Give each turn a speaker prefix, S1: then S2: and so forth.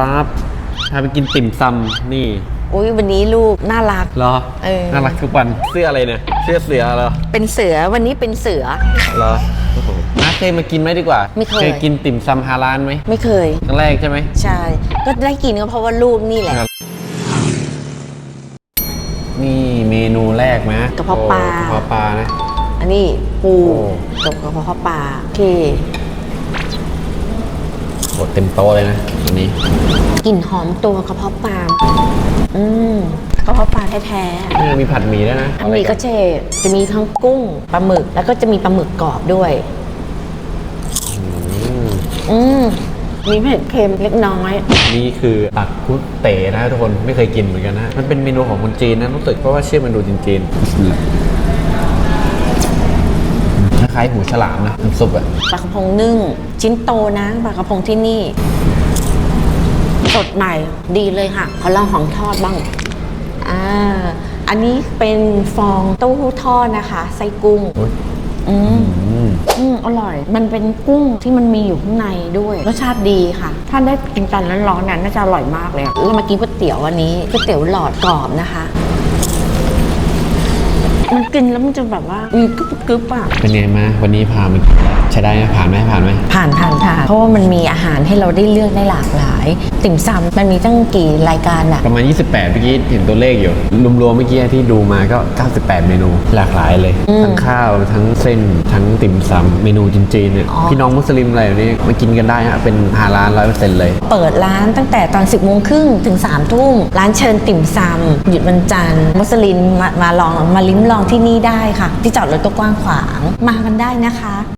S1: ปั๊บพาไปกินติ่มซำนี่
S2: อุ้ยวันนี้ลูกน่ารัก
S1: เหรอ
S2: เออ
S1: น่ารักทุกวันเสื้ออะไรเนี่ยเสื้อเสือเหรอ
S2: เป็นเสือวันนี้เป็นเสือ
S1: เหรอโอ้โหน้าเคยมากินไหมดีกว่า
S2: ไม่เคย
S1: เคยกินติ่มซำฮาลานไหม
S2: ไม่เคย
S1: ครั้งแรกใช่ไหม
S2: ใช่ ก็ได้กินก็เพราะว่าลูกนี่แหละ
S1: นี่เมนูแรกนะ
S2: กระเพาะปลา
S1: โอ้กระเพาะปลานะ
S2: อันนี้ปู
S1: โอ้
S2: กับกระเพาะปลาโอเค
S1: โหเต็มโต๊ะเลยนะอันนี้
S2: กลิ่นหอมตัวกระเพาะปลาอืมกระเพาะปลาแท้
S1: นี่มีผัดหมี่ด้วยนะ
S2: ๆอันนี้ก็เจจะมีทั้งกุ้งปลาหมึก แล้วก็จะมีปลาหมึกกรอบด้วย
S1: อืม
S2: อืมมีเผ็ดเค็มเล็กน้อย
S1: นี่คือตักกุดเต๋นะทุกคนไม่เคยกินเหมือนกันนะ มันเป็นเมนูของคนจีนนะรู้สึกเพราะว่าชื่อมันดูจีนๆค ล้ายๆหูฉลามนะน้ำซุปอะ
S2: ปลากระพงนึ่ง ชิ้นโตนะปลากระพงที่นี่ สดใหม่ดีเลยค่ะ ขอลองของทอดบ้างอ่าอันนี้เป็นฟองเต้าหู้ทอดนะคะไส้กุ้ง
S1: โอ๊ย
S2: อืม
S1: อืม
S2: อืมอร่อย มันเป็นกุ้งที่มันมีอยู่ข้างในด้วย รสชาติดีค่ะ ถ้าได้กินกันร้อนๆนั้นน่าจะอร่อยมากเลยอะเรามากินก๋วยเตี๋ยววันนี้ก๋วยเตี๋ยวหลอดกรอบนะคะ มันกินแล้วมันจะแบบว่ามีกรึบกรึบๆอะ
S1: เป็นไงมาวันนี้พามันกินแล้วใช้ได้ไหมผ่านไหมผ่านไหม
S2: ผ่านผ่านผ่านเพราะว่ามันมีอาหารให้เราได้เลือกได้หลากหลาย ติ่มซำมันมีตั้งกี่รายการอะ
S1: ประมาณ 28เมื่อกี้เห็นตัวเลขอยู่ รวมๆเมื่อกี้ที่ดูมาก็ 98 เมนูหลากหลายเลย ทั้งข้าวทั้งเส้นทั้งติ่มซำเมนูจีนๆเนี่ยพี่น้องมุสลิมอะไรแบบนี้มากินกันได้ฮะเป็นฮาลาลร้อยเปอร์เซ็นต์เลย
S2: เปิดร้านตั้งแต่ตอน 10บโมงครึ่งถึง3ามทุ่มร้านเชิญติ่มซำหยุดวันจันทร์มุสลิมมามาลองมาลิ้มลองที่นี่ได้ค่ะ ที่จอดรถก็กว้างขวาง มากันได้นะคะ